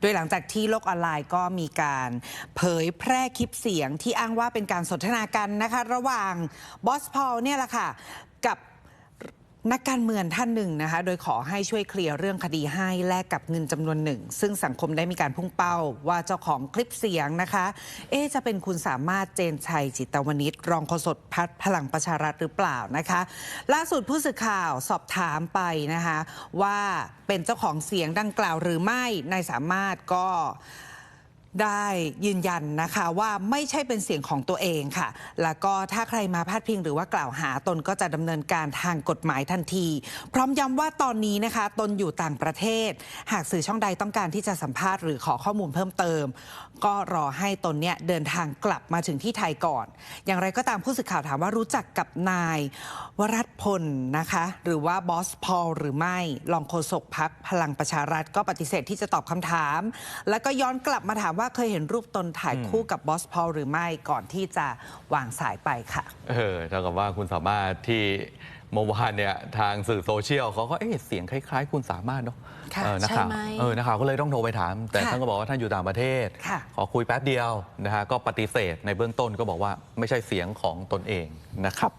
โดยหลังจากที่โลกออนไลน์ก็มีการเผยแพร่คลิปเสียงที่อ้างว่าเป็นการสนทนากันนะคะ ระหว่างบอสพอลเนี่ยแหละค่ะ กับ นักการเมืองท่านหนึ่งนะคะ โดยขอให้ช่วยเคลียร์เรื่องคดีให้แลกกับเงินจำนวนหนึ่ง ซึ่งสังคมได้มีการพุ่งเป้าว่าเจ้าของคลิปเสียงนะคะ เอ๊จะเป็นคุณสามารถเจนชัยจิตวณิชรองโฆษกพัฒพลังประชารัฐหรือเปล่านะคะ ล่าสุดผู้สื่อข่าวสอบถามไปนะคะ ว่าเป็นเจ้าของเสียงดังกล่าวหรือไม่นายสามารถก็ ได้ยืนยันนะคะว่าไม่ใช่เป็นเสียงของตัวเองค่ะ แล้วก็ถ้าใครมาพาดพิงหรือว่ากล่าวหาตนก็จะดำเนินการทางกฎหมายทันที พร้อมย้ำว่าตอนนี้นะคะ ตนอยู่ต่างประเทศ หากสื่อช่องใดต้องการที่จะสัมภาษณ์หรือขอข้อมูลเพิ่มเติม ก็รอให้ตนเนี่ยเดินทางกลับมาถึงที่ไทยก่อน อย่างไรก็ตามผู้สื่อข่าวถามว่ารู้จักกับนายวรัตพลนะคะ หรือว่าบอสพอลหรือไม่รองโฆษกพักพลังประชารัฐก็ปฏิเสธที่จะตอบคำถาม แล้วก็ย้อนกลับมาถามว่าเคยเห็นรูปตนถ่ายคู่กับบอสพอลหรือไม่ก่อนที่จะวางสายไปค่ะ เออเท่ากับว่าคุณสามารถที่เมื่อวานเนี่ยทางสื่อโซเชียลเขาก็เอ๊ะเสียงคล้าย ๆ คุณสามารถเนาะค่ะเออนักข่าวใช่ไหมเออนักข่าวก็เลยต้องโทรไปถาม แต่ค่ะท่านก็บอกว่าท่านอยู่ต่างประเทศ ค่ะ ขอคุยแป๊บเดียวนะฮะก็ปฏิเสธในเบื้องต้นก็บอกว่าไม่ใช่เสียงของตนเองนะครับ